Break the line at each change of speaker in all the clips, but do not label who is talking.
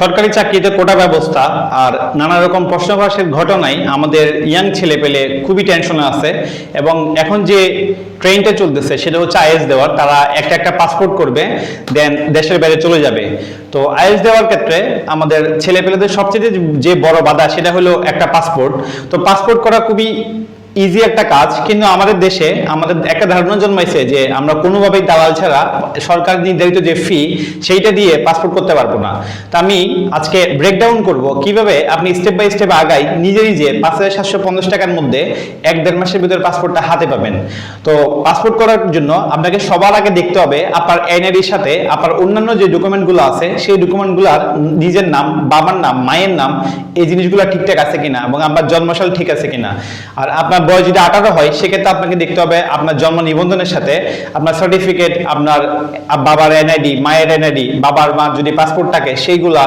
সরকারি চাকরিতে কোটা ব্যবস্থা আর নানা রকম প্রশ্নবাসের ঘটনায় আমাদের ইয়াং ছেলে পেলে খুবই টেনশনে আছে এবং এখন যে ট্রেনটা চলতেছে সেটা হচ্ছে আইএস দেওয়ার, তারা একটা একটা পাসপোর্ট করবে, দেন দেশের বাইরে চলে যাবে। তো আইএস দেওয়ার ক্ষেত্রে আমাদের ছেলে পেলেদের সবচেয়ে যে বড় বাধা সেটা হলো একটা পাসপোর্ট। তো পাসপোর্ট করা খুবই ইজি একটা কাজ, কিন্তু আমাদের দেশে আমাদের একটা ধারণা জন্মাইছে যে আমরা কোনোভাবেই দালাল ছাড়া সরকার নির্ধারিত যে ফি সেইটা দিয়ে পাসপোর্ট করতে পারব না। তা আমি আজকে ব্রেকডাউন করব কীভাবে আপনি স্টেপ বাই স্টেপ আগাই নিজে নিজে পাঁচ হাজার সাতশো পঞ্চাশ টাকার মধ্যে এক দেড় মাসের ভিতরে পাসপোর্টটা হাতে পাবেন। তো পাসপোর্ট করার জন্য আপনাকে সবার আগে দেখতে হবে আপনার এনআইডির সাথে আপনার অন্যান্য যে ডকুমেন্টগুলো আছে, সেই ডকুমেন্টগুলোর নিজের নাম, বাবার নাম, মায়ের নাম, এই জিনিসগুলো ঠিকঠাক আছে কিনা এবং আপনার জন্মসাল ঠিক আছে কিনা। আর আপনার বয়স যদি আঠারো হয়, সেক্ষেত্রে আপনাকে দেখতে হবে আপনার জন্ম নিবন্ধনের সাথে আপনার সার্টিফিকেট আপনার বাবার এনআইডি মায়ের এনআইডি বাবার মা যদি পাসপোর্ট থাকে, সেইগুলা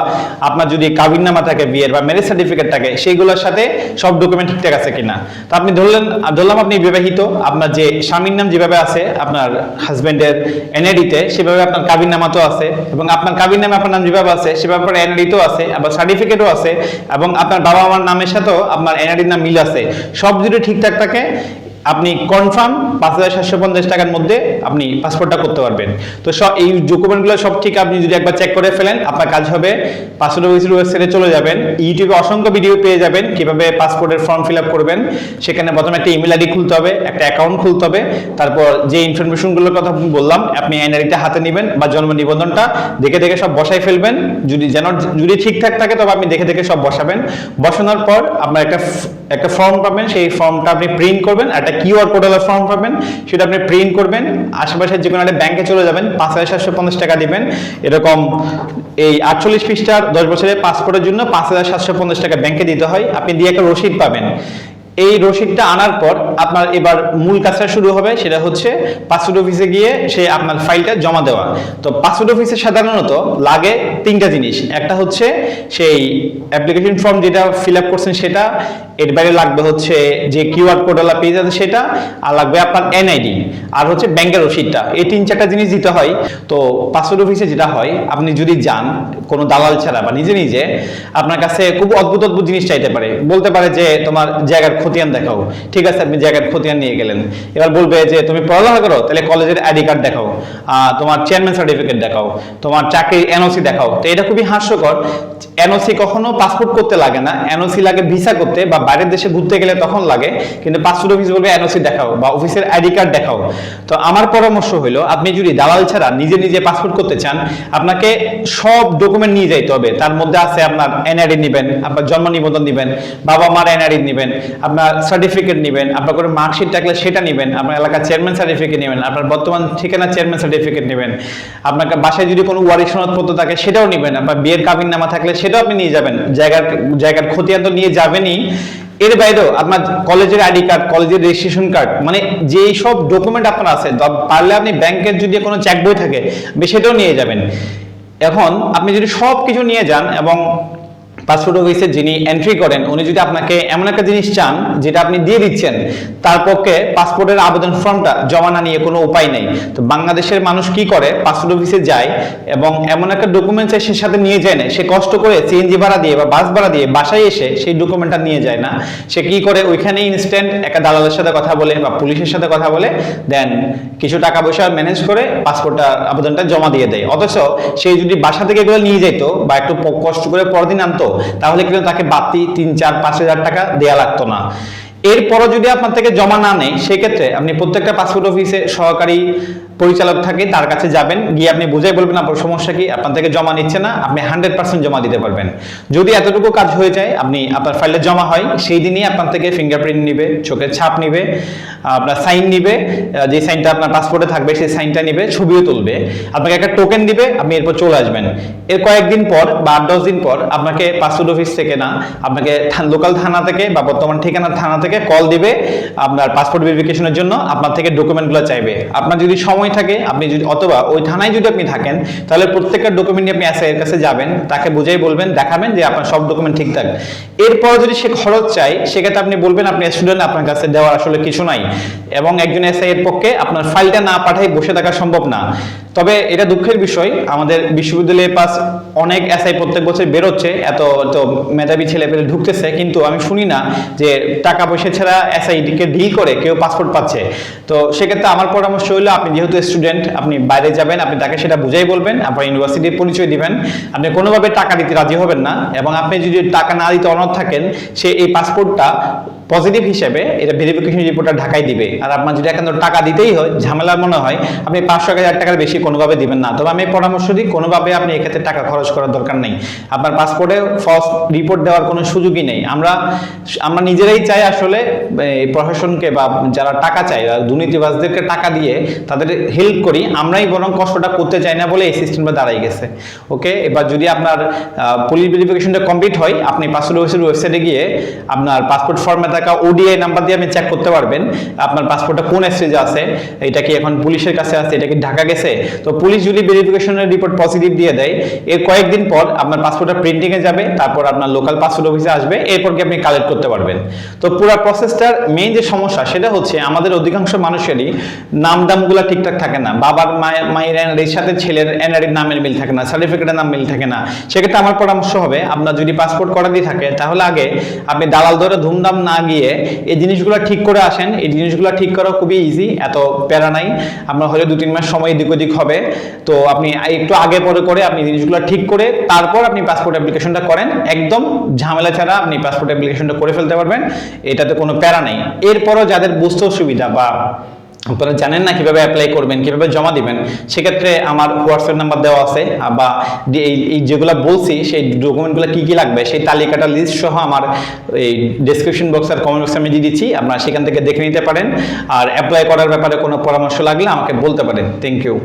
আপনার যদি কাবিননামা থাকে, বিয়ের বা ম্যারেজ সার্টিফিকেট থাকে, সেইগুলোর সাথে সব ডকুমেন্ট ঠিকঠাক আছে কিনা। তো আপনি ধরলেন, ধরলাম আপনি বিবাহিত, আপনার যে স্বামীর নাম যেভাবে আছে, আপনার হাজবেন্ডের এনআইডিতে সেভাবে আপনার কাবিননামাতেও আছে এবং আপনার কাবিন নামে আপনার নাম যেভাবে আছে, সেভাবে আপনার এনআইডিতেও আছে, আবার সার্টিফিকেটও আছে এবং আপনার বাবা মার নামের সাথেও আপনার এনআইডির নাম মিল আছে। সব যদি ঠিকঠাক থাকে আপনি কনফার্ম পাঁচ হাজার সাতশো পঞ্চাশ টাকার মধ্যে আপনি পাসপোর্টটা করতে পারবেন। তো সব এই ডকুমেন্টগুলো সব ঠিক, আপনি যদি একবার চেক করে ফেলেন, আপনার কাজ হবে পাসপোর্ট অফিসের ওয়েবসাইটে চলে যাবেন, ইউটিউবে অসংখ্য ভিডিও পেয়ে যাবেন, কীভাবে পাসপোর্টের ফর্ম ফিল আপ করবেন, সেখানে প্রথমে একটা ইমেল আইডি খুলতে হবে, একটা অ্যাকাউন্ট খুলতে হবে, তারপর যে ইনফরমেশনগুলোর কথা বললাম, আপনি এনআইডিটা হাতে নেবেন বা জন্ম নিবন্ধনটা দেখে দেখে সব বসাই ফেলবেন, যদি যেন যদি ঠিকঠাক থাকে, তবে আপনি দেখে দেখে সব বসাবেন। বসানোর পর আপনার একটা একটা ফর্ম পাবেন, সেই ফর্মটা আপনি প্রিন্ট করবেন, আর একটা কিউআর পোর্টালের ফর্ম পাবেন, সেটা আপনি প্রিন্ট করবেন আশেপাশে যে কোনো একটা ব্যাংকে চলে যাবেন, পাঁচ হাজার সাতশো পঞ্চাশ টাকা দিবেন। এরকম এই আটচল্লিশ পৃষ্ঠার দশ বছরের পাসপোর্টের জন্য পাঁচ হাজার সাতশো পঞ্চাশ টাকা ব্যাংকে দিতে হয়। আপনি দিয়ে একটা রসিদ পাবেন। এই রসিদটা আনার পর আপনার এবার মূল কাজটা শুরু হবে, সেটা হচ্ছে পাসপোর্ট অফিসে গিয়ে সে আপনার ফাইলটা জমা দেওয়া। তো পাসপোর্ট অফিসে সাধারণত লাগে তিনটা জিনিস। একটা হচ্ছে সেই অ্যাপ্লিকেশন ফর্ম যেটা ফিল আপ করছেন সেটা, এর বাইরে লাগবে হচ্ছে যে কিউআর কোডওয়ালা পেজ আছে সেটা, আর লাগবে আপনার এনআইডি আর হচ্ছে ব্যাংকের রসিদটা। এই তিন চারটা জিনিস দিতে হয়। তো পাসপোর্ট অফিসে যেটা হয়, আপনি যদি যান কোনো দালাল ছাড়া বা নিজে নিজে, আপনার কাছে খুব অদ্ভুত অদ্ভুত জিনিস চাইতে পারে। বলতে পারে যে তোমার জায়গার খতিয়ান দেখাও। ঠিক আছে, আপনি জায়গার খতিয়ান নিয়ে গেলেন। এবার বলবে যে, তুমি পড়ালেখা করো? তাহলে কলেজের আইডি কার্ড দেখাও। তোমার চেয়ারম্যান সার্টিফিকেট দেখাও। তোমার চাকরির এনওসি দেখাও। তো এটা খুবই হাস্যকর। এনওসি কখনো পাসপোর্ট করতে লাগে না। এনওসি লাগে ভিসা করতে বা বাইরের দেশে ঘুরতে গেলে তখন লাগে। কিন্তু পাসপোর্ট অফিস বলবে এনওসি দেখাও বা অফিসের আইডি কার্ড দেখাও। তো আমার পরামর্শ হলো, আপনি যদি দালাল ছাড়া নিজে নিজে পাসপোর্ট করতে চান, আপনাকে সব ডকুমেন্ট নিয়ে যাইতে হবে। তার মধ্যে আছে আপনার এনআইডি নেবেন, আপনার জন্ম নিবন্ধন নেবেন বাবা মার এনআইডি নেবেন আপনার সার্টিফিকেট নেবেন, আপনার কোনো মার্কশিট থাকলে সেটা নেবেন, আপনার এলাকার চেয়ারম্যান সার্টিফিকেট নেবেন, আপনার বর্তমান ঠিকানা চেয়ারম্যান সার্টিফিকেট নেবেন, আপনার বাসায় যদি কোনো ওয়ারি সনদপত্র থাকে সেটাও নেবেন, আপনার বিয়ের কাবিন নামা থাকলে সেটাও আপনি নিয়ে যাবেন, জায়গার জায়গার খতিয়ান তো নিয়ে যাবেনই। এর বাইরেও আপনার কলেজের আইডি কার্ড কলেজের রেজিস্ট্রেশন কার্ড মানে যেই সব ডকুমেন্ট আপনার আছে পারলে আপনি ব্যাংকের যদি কোনো চেক বই থাকে সেটাও নিয়ে যাবেন। এখন আপনি যদি সব কিছু নিয়ে যান এবং পাসপোর্ট অফিসে যিনি এন্ট্রি করেন, উনি যদি আপনাকে এমন একটা জিনিস চান, যেটা আপনি দিয়ে দিচ্ছেন, তার পক্ষে পাসপোর্টের আবেদন ফর্মটা জমা না নিয়ে কোনো উপায় নেই। তো বাংলাদেশের মানুষ কি করে? পাসপোর্ট অফিসে যায় এবং এমন একটা ডকুমেন্টস সে সাথে নিয়ে যায় না। সে কষ্ট করে সিএনজি ভাড়া দিয়ে বা বাস ভাড়া দিয়ে বাসায় এসে সেই ডকুমেন্টটা নিয়ে যায় না। সে কি করে? ওইখানে ইনস্ট্যান্ট একটা দালালের সাথে কথা বলে বা পুলিশের সাথে কথা বলে দেন কিছু টাকা পয়সা ম্যানেজ করে পাসপোর্টটা, আবেদনটা জমা দিয়ে দেয়। অথচ সে যদি বাসা থেকে এগুলো নিয়ে যেত বা একটু কষ্ট করে পরদিন আনতো তাহলে কিন্তু তাকে বাতি তিন, চার, পাঁচ হাজার টাকা দেওয়া লাগতো না। এরপরও যদি আপনার থেকে জমা না নেয়, সেক্ষেত্রে আপনি প্রত্যেকটা পাসপোর্ট অফিসে সহকারী পরিচালক থাকে, তার কাছে যাবেন, গিয়ে আপনি বুঝাই বলবেন, আপনার সমস্যা কি? আপনার থেকে জমা নিচ্ছে না, আপনি হান্ড্রেড পার্সেন্ট জমা দিতে পারবেন। যদি এতটুকু কাজ হয়ে যায়, আপনি, আপনার ফাইলে জমা হয়, সেই দিনই আপনার থেকে ফিঙ্গারপ্রিন্ট নিবে, চোখের ছাপ নিবে, আপনার সাইন নিবে যে সাইনটা আপনার পাসপোর্টে থাকবে, সেই সাইনটা নিবে, ছবিও তুলবে, আপনাকে একটা টোকেন দিবে, আপনি এরপর চলে আসবেন। এর কয়েকদিন পর বা আট, দশ দিন পর আপনাকে পাসপোর্ট অফিস থেকে না, আপনাকে লোকাল থানা থেকে বা বর্তমান ঠিকানা থানা থেকে কল দিবে, আপনার পাসপোর্ট ভেরিফিকেশনের জন্য, আপনার থেকে ডকুমেন্টগুলো চাইবে। আপনার যদি সময় থাকে, আপনি যদি অথবা ওই থানায় যদি আপনি থাকেন, তাহলে প্রত্যেকটা ডকুমেন্ট আপনি এর কাছে যাবেন, তাকে বুঝাই বলবেন, দেখাবেন যে আপনার সব ডকুমেন্ট ঠিকঠাক। এরপর যদি সে খরচ চায়, সেক্ষেত্রে আপনি বলবেন, আপনি স্টুডেন্ট আপনার কাছে দেওয়ার আসলে কিছু নাই। এবং একজন এসআই এর পক্ষে আপনার ফাইলটা না পাঠাই বসে থাকা সম্ভব না। তবে এটা দুঃখের বিষয়, আমাদের বিশ্ববিদ্যালয়ে পাস অনেক এসআই প্রত্যেক বছর বেরোচ্ছে, এত তো মেধাবী ছেলে পেলে ঢুকতেছে, কিন্তু আমি শুনি না যে টাকা পয়সা ছাড়া এসআই কে ডিল করে, কেউ পাসপোর্ট পাচ্ছে। তো সেক্ষেত্রে আমার পরামর্শ হলো, আপনি যেহেতু স্টুডেন্ট আপনি বাইরে যাবেন, আপনি তাকে সেটা বুঝাই বলবেন, আপনার ইউনিভার্সিটির পরিচয় দিবেন। আপনি কোনোভাবে টাকা দিতে রাজি হবেন না, এবং আপনি যদি টাকা না দিতে অনড় থাকেন, সে এই পাসপোর্টটা পজিটিভ হিসেবে এটা ভেরিফিকেশন রিপোর্টটা ঢাকায় দিবে। আর আপনার যদি একান্ত টাকা দিতেই হয় ঝামেলা মনে হয়, আপনি পাঁচশো হাজার টাকার বেশি কোনোভাবে দিবেন না। তবে আমি পরামর্শ দিই, কোনোভাবে আপনি এক্ষেত্রে টাকা খরচ করার দরকার নেই। আপনার পাসপোর্টে ফলস রিপোর্ট দেওয়ার কোনো সুযোগই নেই। আমরা আমরা নিজেরাই চাই আসলে প্রশাসনকে বা যারা টাকা চায় দুর্নীতিবাজদেরকে টাকা দিয়ে তাদের হেল্প করি। আমরাই বরং কষ্টটা করতে চাই না বলে এই সিস্টেমটা দাঁড়াই গেছে। ওকে? এবার যদি আপনার পুলিশ ভেরিফিকেশনটা কমপ্লিট হয়, আপনি পাসপোর্ট অফিসের ওয়েবসাইটে গিয়ে আপনার পাসপোর্ট ফর্মে থাকা ওডিআই নাম্বার দিয়ে আপনি চেক করতে পারবেন, আপনার পাসপোর্টটা কোন স্টেজে আছে, এটা কি এখন পুলিশের কাছে আছে, এটা কি ঢাকা গেছে? তো পুলিশ যদি ভেরিফিকেশনের রিপোর্ট পজিটিভ দিয়ে দেয়, এর কয়েকদিন পর আপনার পাসপোর্টটা প্রিন্টিংয়ে যাবে, তারপর আপনার লোকাল পাসপোর্ট অফিসে আসবে, এরপর কি আপনি কালেক্ট করতে পারবেন। তো পুরো প্রসেসটার মেইন যে সমস্যা, সেটা হচ্ছে আমাদের অধিকাংশ মানুষেরই নাম দামগুলো ঠিকঠাক থাকে না। বাবার মায়ের এনআরির সাথে ছেলের এনআরির নামের মিল থাকে না সার্টিফিকেটের নাম মিল থাকে না। সেক্ষেত্রে আমার পরামর্শ হবে, আপনার যদি পাসপোর্ট করা দিয়ে থাকে, তাহলে আগে আপনি দালাল ধরে ধুমধাম না গিয়ে এই জিনিসগুলো ঠিক করে আসেন। এই জিনিসগুলো ঠিক করা খুবই ইজি এত প্যারা নাই। আপনার হয়তো দু তিন মাস সময় এদিক ওদিক হবে। তো আপনি একটু আগে পরে করে আপনি জিনিসগুলো ঠিক করে তারপর আপনি পাসপোর্ট অ্যাপ্লিকেশনটা করেন। একদম ঝামেলা ছাড়া আপনি পাসপোর্ট অ্যাপ্লিকেশনটা করে ফেলতে পারবেন। এটাতে কোনো প্যারা নাই। এরপরও যাদের বুঝতে অসুবিধা বা আপনারা জানেন না কীভাবে অ্যাপ্লাই করবেন, কীভাবে জমা দিবেন, সেক্ষেত্রে আমার হোয়াটসঅ্যাপ নাম্বার দেওয়া আছে, বা এই যেগুলো বলছি, সেই ডকুমেন্টগুলো কি কি লাগবে, সেই তালিকাটা লিস্ট সহ আমার এই ডেসক্রিপশন বক্স আর কমেন্ট বক্সে আমি দিয়ে দিচ্ছি, আপনারা সেখান থেকে দেখে নিতে পারেন। আর অ্যাপ্লাই করার ব্যাপারে কোনো পরামর্শ লাগলে আমাকে বলতে পারেন। Thank you